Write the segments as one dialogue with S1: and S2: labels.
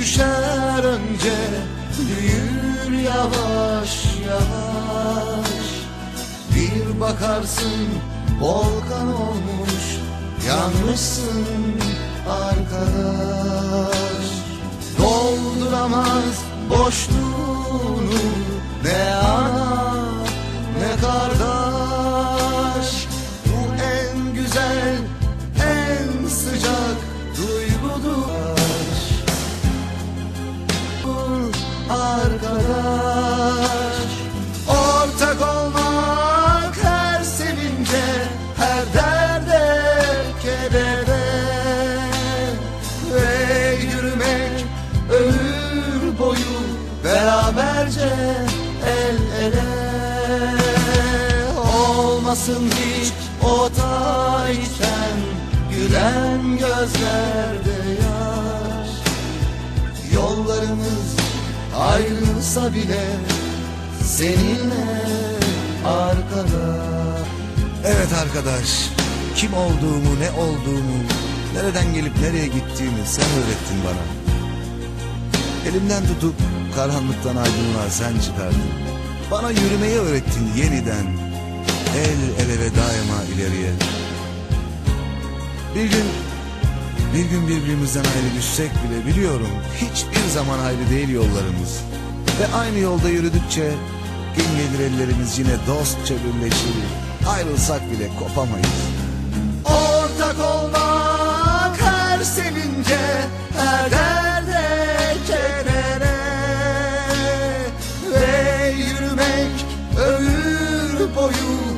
S1: düşer önce Büyür yavaş yavaş. Bir bakarsın volkan olmuş Yanmışsın arkadaş. Dolduramaz boşluğunu ne anlar Olmasın hiç o da içten Gülen gözlerde yaş Yollarımız ayrılsa bile seninle arkadaş. Evet arkadaş, kim olduğumu, ne olduğumu, nereden gelip nereye gittiğimi sen öğrettin bana. Elimden tutup karanlıktan aydınlığa sen çıkardın. Bana yürümeyi öğrettin yeniden. El ele ve daima ileriye. Bir gün bir gün birbirimizden ayrı düşsek bile biliyorum hiçbir zaman ayrı değil yollarımız. Ve aynı yolda yürüdükçe gün gelir ellerimiz yine dostça birleşir. Ayrılsak bile kopamayız. Ortak olmak her sevince, her derde kedere ve yürümek ömür boyu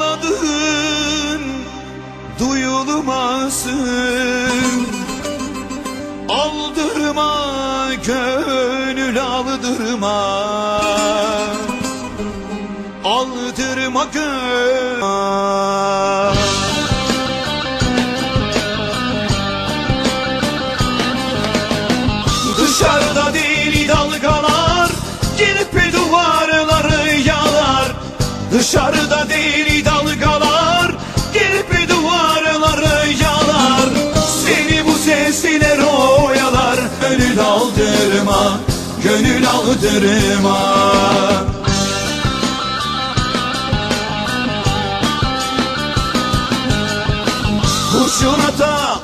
S2: duyulmasın Aldırma gönül aldırma. Aldırma gönül aldırma Gönül aldırma. Kurşun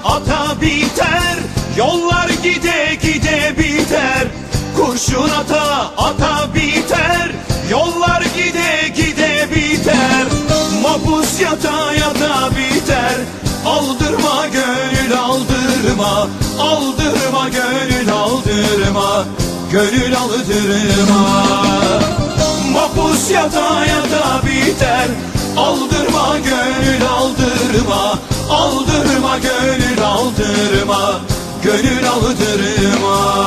S2: ata biter Yollar gide gide biter. Kurşun ata ata biter Yollar gide gide biter. Mapus yata yata biter. Aldırma gönül aldırma Aldırma aldırma Gönül aldırma Mapus yata yata biter. Aldırma gönül aldırma. Aldırma gönül aldırma. Gönül aldırma